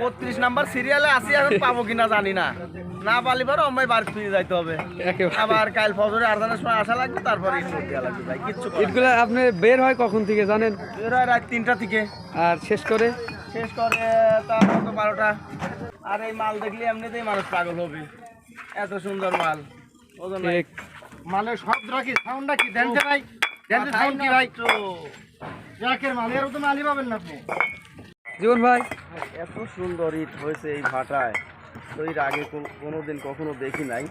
বত্রিশ নাম্বার সিরিয়ালে আসি এখন পাবো কিনা জানি না। না পালি পরে অম্মাই বার ফিরে যাইতে হবে। আবার কাল ফজরে আর্দানের সময় আসা লাগবে তারপরে ইট করতে লাগবে ভাই কিচ্ছু আপনি বের হয় কখন থেকে জানেন? বের হয় রাত তিনটা থেকে। আর শেষ করে? শেষ করে তার মতো বারোটা। আর এই মাল দেখলে এমনিতেই মানুষ পাগল হবে। এত সুন্দর মাল। ওজন মালের শব্দটা কি সাউন্ডটা কি দেনতে ভাই সাউন্ড কি ভাই? তো ট্রাকের তো মালই পাবেন না আপনি। জীবন ভাই। এত সুন্দর ইট হয়েছে এই ভাটায়। তো এর আগে কোনো- কোনোদিন কখনো দেখি নাই।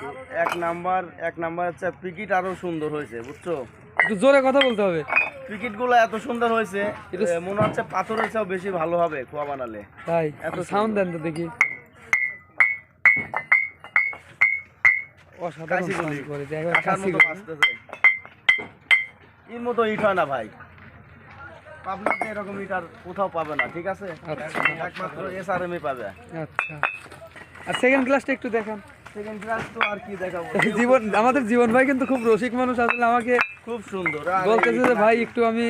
তো এক নাম্বার এক নাম্বার হচ্ছে পিকিট আরও সুন্দর হয়েছে বুঝছ? একটু জোরে কথা বলতে হবে। পিকিটগুলো এত সুন্দর হয়েছে মনে হচ্ছে পাথরের চেয়েও বেশি ভালো হবে খোয়া বানালে। তাই এত সাউন্ড দেন তো দেখি। অসাধারণ। বাজতেছে। এর মতো ইট হয় না ভাই। পাবনাতে এরকম ইট আর কোথাও পাবে না ঠিক আছে? আচ্ছা। একমাত্র এসআরএমই পাবে। আচ্ছা। আর সেকেন্ড ক্লাসটা একটু দেখান। সেকেন্ড ক্লাস তো আর কি দেখাবো? জীবন আমাদের জীবন ভাই কিন্তু খুব রসিক মানুষ আসলে আমাকে খুব সুন্দর। বলতেছে যে ভাই একটু আমি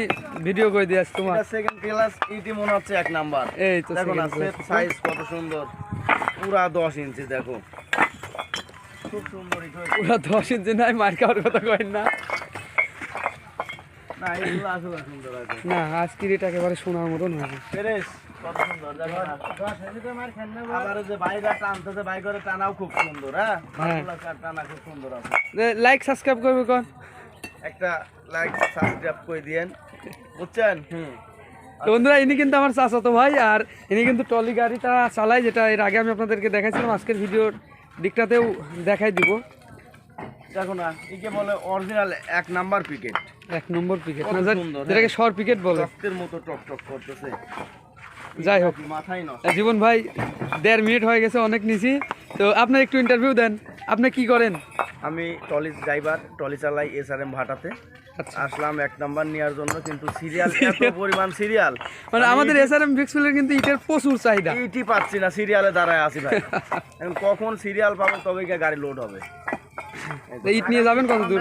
ভিডিও করে দিয়ে আসছি তোমার। সেকেন্ড ক্লাস ইটি মনে হচ্ছে এক নাম্বার। এই তো দেখো না সাইজ কত সুন্দর। পুরা দশ ইঞ্চি দেখো। খুব সুন্দর হয়েছে দশ ইঞ্চি নাই মার খাওয়ার কথা কয়েন না। না আজকের এটা একেবারে শোনার মতন হয়েছে হ্যাঁ? হ্যাঁ। লাইক সাবস্ক্রাইব করবে কোন একটা লাইক সাবস্ক্রাইব করে দিয়েন। বুঝছেন? তো বন্ধুরা ইনি কিন্তু আমার চাচাতো ভাই আর ইনি কিন্তু টলি গাড়িটা চালায় যেটা এর আগে আমি আপনাদেরকে দেখাইছিলাম আজকের ভিডিওর দিকটাতেও দেখাই দিব। দেখো না একে বলে অরিজিনাল এক নাম্বার পিকেট এক নম্বর পিকেট কত না যেটাকে। শর পিকেট বলে। রক্তের মতো টক টক করতেছে। যাই হোক। মাথায় নষ্ট? জীবন ভাই দেড় মিনিট হয়ে গেছে অনেক নিছি। তো আপনি একটু ইন্টারভিউ দেন। আপনি কি করেন? আমি টলি ড্রাইভার টলি চালাই এস আর এম ভাটাতে। আচ্ছা। আসলাম এক নাম্বার নেওয়ার জন্য কিন্তু সিরিয়াল এত পরিমাণ সিরিয়াল মানে আমাদের এস আর এম ভিক্সফিলের কিন্তু ইটের প্রচুর চাহিদা। ইটি পাচ্ছি না সিরিয়ালে দাঁড়ায় আছি ভাই। কখন সিরিয়াল পাবো তবে গিয়ে গাড়ি লোড হবে। ইট নিয়ে যাবেন কত দূর?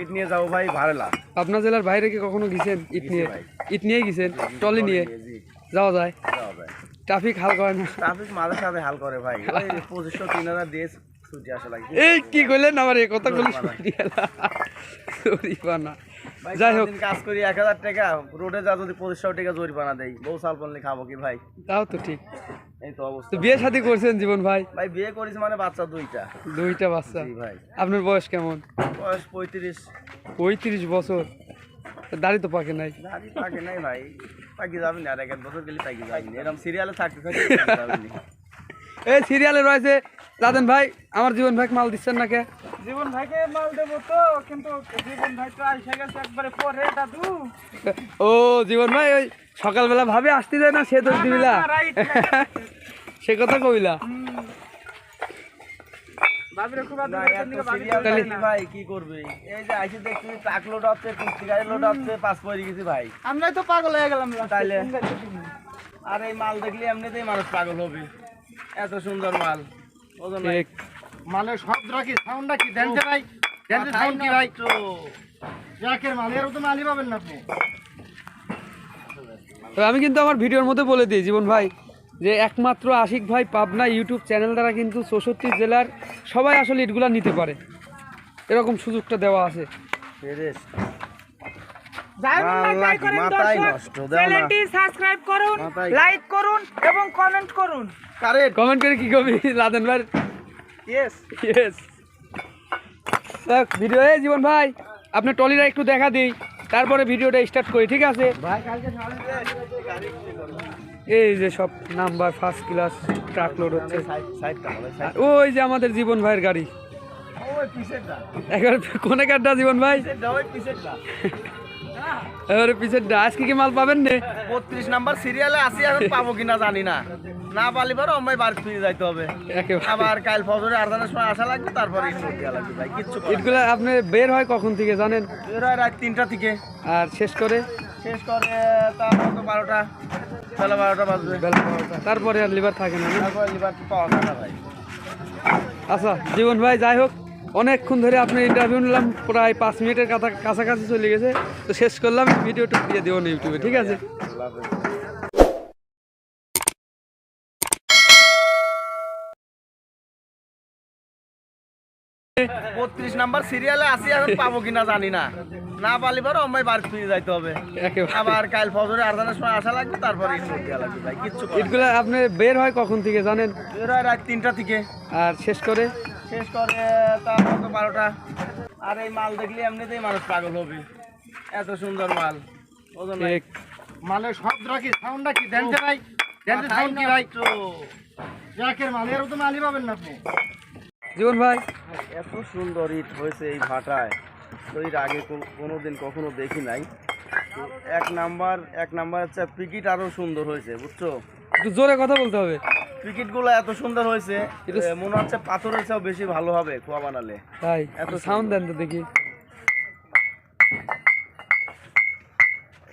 ইট নিয়ে যাব ভাই ভারেলা আপনার জেলার বাইরে কি কখনো গেছেন ইট নিয়ে। ইট নিয়ে গেছেন? টলি নিয়ে? যাওয়া যায়? ট্রাফিক হাল করে না? ট্রাফিক মাঝে সাথে হাল করে ভাই। পঁচিশশো তিন হাজার দিয়ে ছুটি আসা লাগে। এই কি কইলেন আমার এই কথা বলি জরিমানা। ভাই যাই হোক। কাজ করি এক হাজার টাকা রোডে যা যদি পঁচিশশো টাকা জরিমানা দেই বউ সাল পড়লে খাব কি ভাই? তাও তো ঠিক। এই তো অবস্থা। বিয়ে শাদী করছেন জীবন ভাই? ভাই বিয়ে করিস মানে বাচ্চা দুইটা। দুইটা বাচ্চা? ভাই। আপনার বয়স কেমন? বয়স পঁয়ত্রিশ। পঁয়ত্রিশ বছর। দাড়ি তো পাকে নাই। দাড়ি থাকে নাই ভাই। পাকি যাবি না আর এক বছর গেলে পাকি যাবি এরকম সিরিয়ালে থাকতে থাকতে যাবি। এই সিরিয়ালে রয়েছে লাদেন ভাই আমার জীবন ভাই মাল দিচ্ছেন না কে জীবন ভাইকে মাল দেবো তো কিন্তু জীবন ভাই তো এসে গেছে একবারে পরে দাদু। ও জীবন ভাই ওই সকালবেলা ভাবে আসতে যায় না সে দোষ দিবিলা? সে কথা কইলা। আমরাই তো পাগল হয়ে গেলাম তাইলে? আর এই মাল দেখলে এমনিতেই মানুষ পাগল হবে। এত সুন্দর মাল। ওজন মালের দেনতে ভাই দেনতে সাউন্ড কি ভাই? তো ট্রাকের মাল এর তো মালই পাবেন না আপনি। আমি কিন্তু আমার ভিডিওর মধ্যে বলে দিই জীবন ভাই যে একমাত্র আশিক ভাই পাবনা ইউটিউব চ্যানেল দ্বারা কিন্তু চৌষট্টি জেলার সবাই আসলে ইটগুলা নিতে পারে। এরকম সুযোগটা দেওয়া আছে। চ্যানেলটি সাবস্ক্রাইব করুন লাইক করুন এবং কমেন্ট করুন। কারেন্ট। কমেন্ট করে কি লাদেন ভাই? ইয়েস ইয়েস ভিডিও এই জীবন ভাই আপনার টলিটা একটু দেখা দিই তারপরে ভিডিওটা স্টার্ট করি ঠিক আছে? এই যে সব number first class truck load হচ্ছে। ওই যে আমাদের জীবন ভাইয়ের গাড়ি। ওই পিছেরটা একেবারে কোনে কাঠটা জীবন ভাই? এবারে পিছের আজকে কি মাল পাবেন নে? বত্রিশ নাম্বার সিরিয়ালে আসি এখন পাবো কিনা জানি না। না পরে ফিরে যাইতে হবে। আবার কাল ফজরে আর্দানের সময় আসা লাগবে তারপরে ইট লাগবে ভাই কিচ্ছু ইটগুলো আপনি বের হয় কখন থেকে জানেন? বের হয় রাত তিনটা থেকে। আর শেষ করে? শেষ করে তার মতো বারোটা বেলা বারোটা বাজবে। বেলা বারোটা। তারপরে আর লিভার থাকে না না? লিভার পাওয়া যায় না ভাই। আচ্ছা জীবন ভাই যাই হোক। অনেকক্ষণ ধরে আপনার ইন্টারভিউ নিলাম প্রায় পাঁচ মিনিটের কাছাকাছি চলে গেছে। তো শেষ করলাম ভিডিওটা দিয়ে দেবো ইউটিউবে ঠিক আছে? বত্রিশ নাম্বার সিরিয়ালে আসি পাবো কিনা জানি না। না পারলে ফিরে যাইতে হবে। কাল লাগবে তারপরে বের হয় কখন থেকে জানেন? বের হয় রাত থেকে। আর শেষ করে? শেষ করে তারপর তো বারোটা। আর এই মাল দেখলে এমনিতেই মানুষ পাগল হবে। এত সুন্দর মাল। ওজন। মানে শব্দটা কি সাউন্ডটা কি দেনতে ভাই দেনতে সাউন্ড কি ভাই? নষ্ট। জাকের মাল এর তো মালই পাবেন না আপনি। জীবন ভাই। এত সুন্দর ইট হয়েছে এই ভাটায়। তো এর আগে কোনো- কোনোদিন কখনো দেখি নাই। এক নাম্বার এক নাম্বার হচ্ছে পিকিট আরও সুন্দর হয়েছে বুঝছ? একটু জোরে কথা বলতে হবে। পিকিটগুলো এত সুন্দর হয়েছে মনে হচ্ছে পাথরের চেয়েও বেশি ভালো হবে খোয়া বানালে। তাই এত সাউন্ড দেন তো দেখি।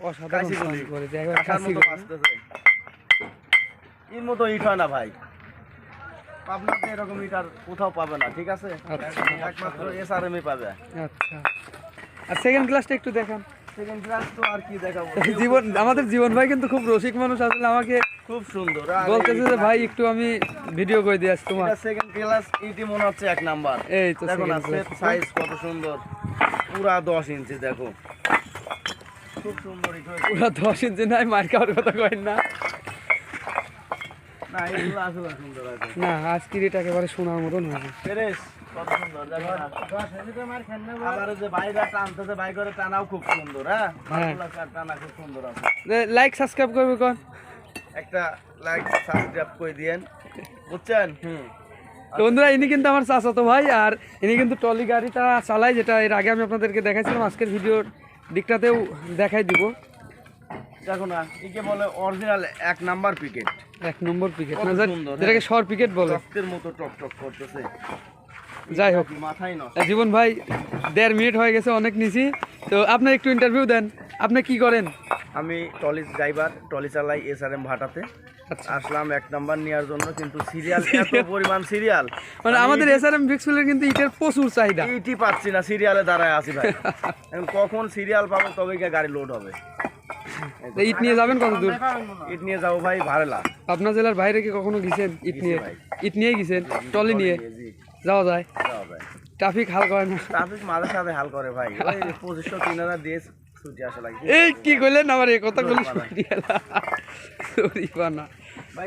অসাধারণ করে একবার কাশি এর মতো ইট হয় না ভাই। পাবনাতে এরকম ইট আর কোথাও পাবে না ঠিক আছে? আচ্ছা। একমাত্র পাবে। আচ্ছা। আর সেকেন্ড ক্লাসটা একটু দেখান। সেকেন্ড ক্লাস তো আর কি দেখাবো? জীবন আমাদের জীবন ভাই কিন্তু খুব রসিক মানুষ আসলে আমাকে খুব সুন্দর। বলতেছে যে ভাই একটু আমি ভিডিও করে দিয়ে আসছি তোমার। সেকেন্ড ক্লাস ইটি মনে হচ্ছে এক নাম্বার। এই তো দেখো না সাইজ কত সুন্দর। পুরা দশ ইঞ্চি দেখো খুব সুন্দর হয়েছে দশ ইঞ্চি নাই মার খাওয়ার কথা না। না এগুলো আসলে সুন্দর আছে। না আজকের এটা একেবারে শোনার মতন হবে ফেরেশ কত সুন্দর দেখো না। আবার যে বাইরে টানতেছে বাই করে টানাও খুব সুন্দর হ্যাঁ? হ্যাঁ। টানা খুব সুন্দর আছে। লাইক সাবস্ক্রাইব করবে কোন একটা লাইক সাবস্ক্রাইব করে দিয়েন। বুঝছেন? হুম। তো বন্ধুরা ইনি কিন্তু আমার চাচাতো ভাই আর ইনি কিন্তু টলি গাড়িটা চালায় যেটা এর আগে আমি আপনাদেরকে দেখাইছিলাম আজকের ভিডিওর দিকটাতেও দেখাই দিব। দেখো না একে বলে অরিজিনাল এক নাম্বার পিকেট এক নম্বর পিকেট না যেটাকে শর পিকেট বলে। রক্তের মতো টক টক করতেছে। যাই হোক। মাথায় নষ্ট। জীবন ভাই দেড় মিনিট হয়ে গেছে অনেক নিছি। তো আপনি একটু ইন্টারভিউ দেন। আপনি কি করেন? আমি টলি ড্রাইভার টলি চালাই এস আর এম ভাটাতে। আচ্ছা। আসলাম এক নাম্বার নেওয়ার জন্য কিন্তু সিরিয়াল এত পরিমাণ সিরিয়াল। মানে আমাদের এস আর এম ফিক্সুলের কিন্তু ইটের প্রচুর চাহিদা। ইটি পাচ্ছি না সিরিয়ালে দাঁড়ায় আছি ভাই। এখন কখন সিরিয়াল পাবো তবে গিয়ে গাড়ি লোড হবে। ইট নিয়ে যাবেন কত দূর? ইট নিয়ে যাব ভাই ভাড়েলা পাবনা জেলার বাইরে কি কখনো গেছেন ইট নিয়ে। ইট নিয়ে গেছেন টলি নিয়ে? যাওয়া যায়? ট্রাফিক হাল করে না? ট্রাফিক মাঝে সাথে হাল করে ভাই। পঁচিশশো তিন হাজার দিয়ে ছুটি আসা লাগে এই কি কইলেন আমার এই কথা কইলি জরিমানা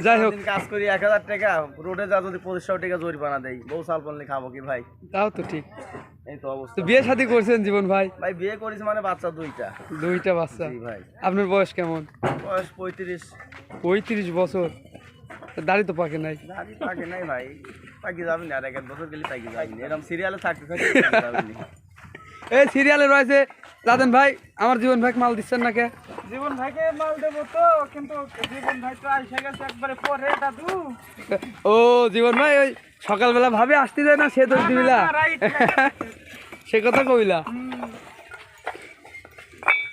যাই হোক। কাজ করি এক হাজার টাকা রোডে যা যদি পঁচিশশো টাকা জরিমানা দেয় বউ সাল খাব কি ভাই? তাও তো ঠিক। এই তো অবস্থা। বিয়ে শাদী করছেন জীবন ভাই? ভাই বিয়ে করিস মানে বাচ্চা দুইটা। দুইটা বাচ্চা। ভাই। আপনার বয়স কেমন? বয়স পঁয়ত্রিশ। পঁয়ত্রিশ বছর। দাড়ি তো পাকে নাই। দাঁড়ি পাকে নাই ভাই। পাকি যাবি না আর এক বছর গেলে পাকি যাবি না। এরকম সিরিয়ালে থাকতে থাকতে। এই সিরিয়ালে রয়েছে লাদেন ভাই আমার জীবন ভাই মাল দিচ্ছেন না কে জীবন ভাইকে মাল দেবো তো কিন্তু জীবন ভাই তো আইসে গেছে একবারে পরে দাদু ও জীবন ভাই ওই সকালবেলা ভাবে আসতে যায় না সে দোষ দিবিলা? সে কথা কইলা?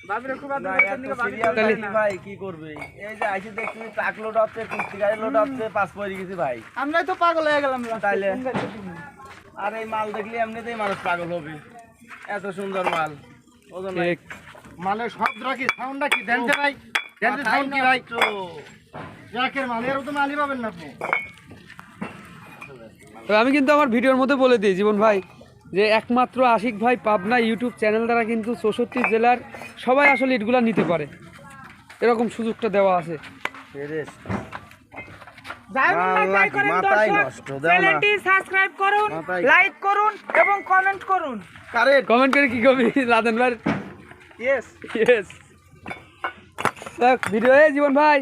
ভাবিরে খুব না, এত serial তাহলে- থাকলে ভাই কি করবে? এই যে আইসি দেখছি ট্রাক লোড হচ্ছে কুস্তি গাড়ি লোড হচ্ছে পাঁচ পড়ে গেছি ভাই। আমরাই তো পাগল হয়ে গেলাম তাইলে? আর এই মাল দেখলে এমনিতেই মানুষ পাগল হবে। এত সুন্দর মাল। ওজন সাউন্ডটা কি দেনতে ভাই দেনতে সাউন্ড কি ভাই। জাকের মাল এর তো মালই পাবেন না আপনি। তো আমি কিন্তু আমার ভিডিওর মধ্যে বলে দিই জীবন ভাই যে একমাত্র আশিক ভাই পাবনা ইউটিউব চ্যানেল দ্বারা কিন্তু চৌষট্টি জেলার সবাই আসলে ইটগুলা নিতে পারে। এরকম সুযোগটা দেওয়া আছে। চ্যানেলটি সাবস্ক্রাইব করুন লাইক করুন এবং কমেন্ট করুন। কারেন্ট। কমেন্ট করে কি লাদেন ভাই। ইয়েস ইয়েস ভিডিও এ জীবন ভাই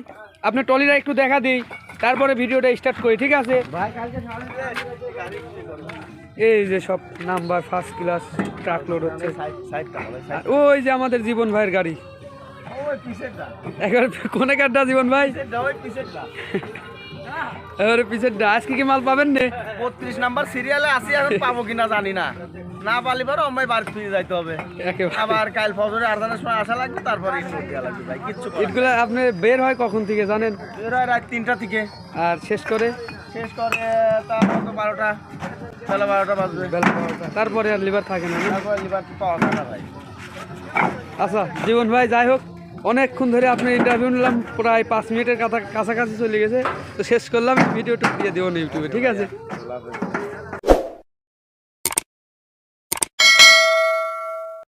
আপনি টলিটা একটু দেখা দিই তারপরে ভিডিওটা স্টার্ট করি ঠিক আছে? এই যে সব number first class truck load হচ্ছে। আর ওই যে আমাদের জীবন ভাইয়ের গাড়ি। ওই পিছেরটা কোনে কাটটা জীবন ভাই? এবারে পিছের আজকে কি মাল পাবেন নে বত্রিশ নাম্বার সিরিয়ালে আসি এখন পাবো কিনা জানি না। না পালি পরে অম্মাই বাড়ি ফিরে যাইতে হবে। আবার কাল ফজরে আর্দানের সময় আসা লাগবে তারপরে ইট দেওয়া লাগবে ভাই কিচ্ছু। ইটগুলো আপনি বের হয় কখন থেকে জানেন? বের হয় রাত তিনটা থেকে। আর শেষ করে? শেষ করে তারপর তো বারোটা বেলা বারোটা বাজবে। বেলা বারোটা। তারপরে আর লিভার থাকে না না? তারপরে লিভার পাওয়া যায় না ভাই। আচ্ছা জীবন ভাই যাই হোক। অনেকক্ষণ ধরে আপনি ইন্টারভিউ নিলাম, প্রায় পাঁচ মিনিটের কাছা কাছাকাছি চলে গেছে তো শেষ করলাম ভিডিওটা দিয়ে দেবো না ইউটিউবে ঠিক আছে।